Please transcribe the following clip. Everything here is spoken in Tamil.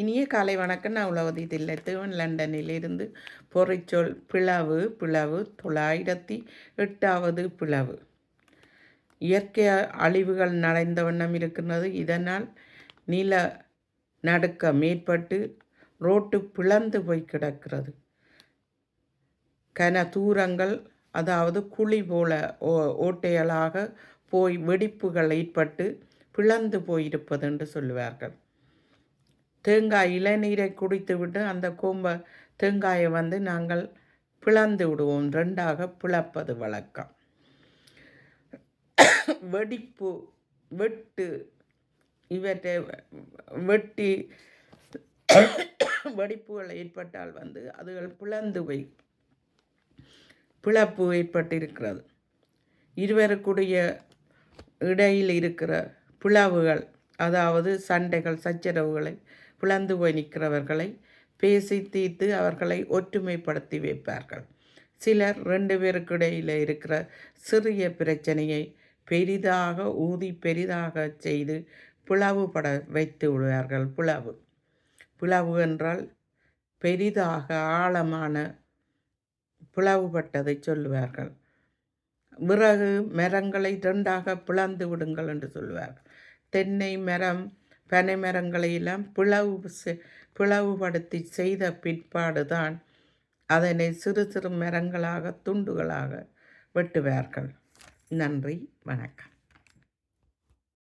இனிய காலை வணக்கம். நான் உலகதி லண்டனில் லண்டனிலிருந்து பொறிச்சொல் பிளவு பிளவு தொள்ளாயிரத்தி எட்டாவது பிளவு. இயற்கை அழிவுகள் நடந்த வண்ணம் இருக்கின்றது. இதனால் நில நடுக்கம் ஏற்பட்டு ரோட்டு பிளந்து போய் கிடக்கிறது. கன தூரங்கள் அதாவது குழி போல ஓ ஓட்டைகளாக போய் வெடிப்புகள் ஏற்பட்டு பிளந்து போயிருப்பது என்று சொல்லுவார்கள். தேங்காய் இளநீரை குடித்துவிட்டு அந்த கூம்ப தேங்காயை வந்து நாங்கள் பிளந்து விடுவோம். ரெண்டாக பிளப்பது வழக்கம். வெடிப்பு வெட்டு இவற்றை வெட்டி வெடிப்புகள் ஏற்பட்டால் வந்து அதுகள் பிளந்து வை பிளப்பு ஏற்பட்டிருக்கிறது. இருவருக்குடைய இடையில் இருக்கிற பிளவுகள் அதாவது சண்டைகள் சச்சரவுகளை பிளந்து போய் நிற்கிறவர்களை பேசி தீர்த்து அவர்களை ஒற்றுமைப்படுத்தி வைப்பார்கள். சிலர் ரெண்டு பேருக்கு இடையில் இருக்கிற சிறிய பிரச்சனையை பெரிதாக ஊதி பெரிதாக செய்து பிளவுபட வைத்து விடுவார்கள். பிளவு. பிளவு என்றால் பெரிதாக ஆழமான பிளவுபட்டதை சொல்லுவார்கள். விறகு மரங்களை ரெண்டாக பிளந்து விடுங்கள் என்று சொல்லுவார்கள். தென்னை மரம் பனைமரங்களையெல்லாம் பிளவு பிளவுபடுத்தி செய்த பிற்பாடு தான் அதனை சிறு சிறு மரங்களாக துண்டுகளாக வெட்டுவார்கள். நன்றி வணக்கம்.